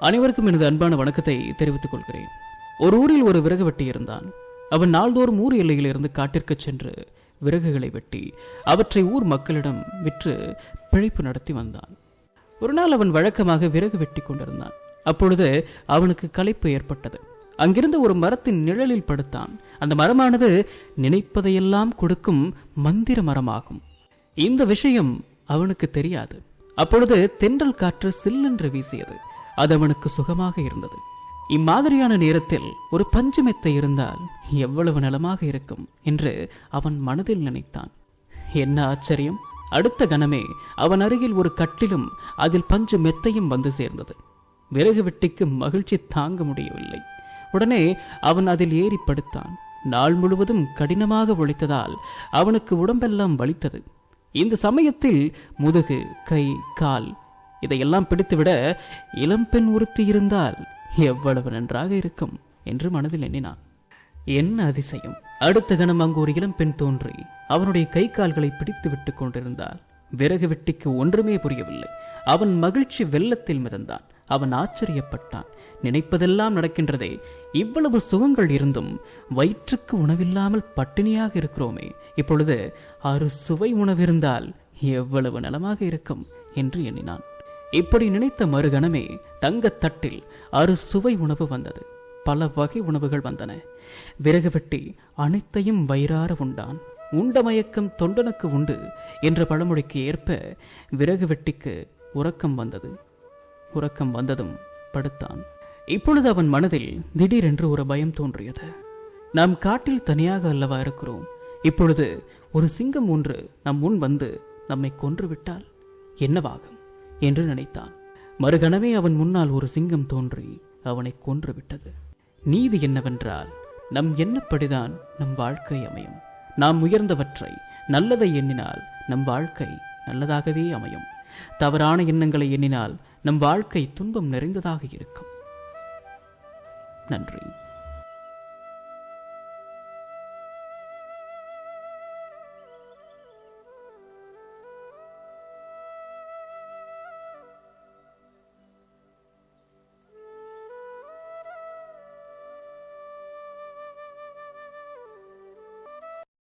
அனைவருக்கும் எனது அன்பான வணக்கத்தை தெரிவித்துக் கொள்கிறேன். ஒரு ஊரில் ஒரு விறகு வெட்டி இருந்தான். அவன் நாள்தோறும் ஊர் எல்லையிலிருந்து காட்டிற்கு சென்று விறகுகளை வெட்டி அவற்றை ஊர் மக்களிடம் விற்று பிழைப்பு நடத்தி வந்தான். ஒரு நாள் அவன் வழக்கமாக விறகு வெட்டி கொண்டிருந்தான். அப்பொழுது அவனுக்கு களைப்பு ஏற்பட்டது. அங்கிருந்த ஒரு மரத்தின் நிழலில் படுத்தான். அந்த மரமானது நினைப்பதையெல்லாம் கொடுக்கும் மந்திர மரமாகும். இந்த விஷயம் அவனுக்கு தெரியாது. அப்பொழுது தென்றல் காற்று சில்லென்று வீசியது. அது அவனுக்கு சுகமாக இருந்தது. இம்மாதிரியான நேரத்தில் ஒரு பஞ்சு மெத்தை இருந்தால் எவ்வளவு நலமாக இருக்கும் என்று அவன் மனதில் நினைத்தான். என்ன ஆச்சரியம்? அடுத்த கணமே அவன் அருகில் ஒரு கட்டிலும் அதில் பஞ்சு மெத்தையும் வந்து சேர்ந்தது. விறகு வெட்டிக்கு மகிழ்ச்சி தாங்க முடியவில்லை. உடனே அவன் அதில் ஏறி படுத்தான். நாள் முழுவதும் கடினமாக உழைத்ததால் அவனுக்கு உடம்பெல்லாம் வலித்தது. இந்த சமயத்தில் முதுகு கை கால் இதையெல்லாம் பிடித்துவிட இளம்பெண் ஒருத்தி இருந்தால் எவ்வளவு நன்றாக இருக்கும் என்று மனதில் எண்ணினான். என்ன அதிசயம். அடுத்த கணம் அங்கு ஒரு இளம்பெண் தோன்றி அவனுடைய கை கால்களை பிடித்து விட்டுக் கொண்டிருந்தாள். விறகு வெட்டிக்கு ஒன்றுமே புரியவில்லை. அவன் மகிழ்ச்சி வெள்ளத்தில் மிதந்தான். அவன் ஆச்சரியப்பட்டான். நினைப்பதெல்லாம் நடக்கின்றதே. இவ்வளவு சுகங்கள் இருந்தும் வயிற்றுக்கு உணவில்லாமல் பட்டினியாக இருக்கிறோமே. இப்பொழுது அறு சுவை உணவிருந்தால் எவ்வளவு நலமாக இருக்கும் என்று எண்ணினான். இப்படி நினைத்த மறுகணமே தங்கத் தட்டில் அறு சுவை உணவு வந்தது. பல வகை உணவுகள் வந்தன. விறகு வெட்டி அனைத்தையும் வயிறார உண்டான். உண்ட மயக்கம் தொண்டனுக்கு உண்டு என்ற பழமொழிக்கு ஏற்ப விறகு வெட்டிக்கு உறக்கம் வந்தது. உறக்கம் வந்ததும் படுத்தான். இப்பொழுது அவன் மனதில் திடீரென்று ஒரு பயம் தோன்றியது. நாம் காட்டில் தனியாக அல்லவா இருக்கிறோம். இப்பொழுது ஒரு சிங்கம் ஒன்று நம் முன் வந்து நம்மை கொன்றுவிட்டால் என்னவாகும்? என்று நினைத்தான். மறுகணமே அவன் முன்னால் ஒரு சிங்கம் தோன்றி அவனை கொன்றுவிட்டது. நீதி என்னவென்றால் நம் எண்ணப்படிதான் நம் வாழ்க்கை அமையும். நாம் உயர்ந்தவற்றை நல்லதை எண்ணினால் நம் வாழ்க்கை நல்லதாகவே அமையும். தவறான எண்ணங்களை எண்ணினால் நம் வாழ்க்கை துன்பம் நிறைந்ததாக இருக்கும். நன்றி.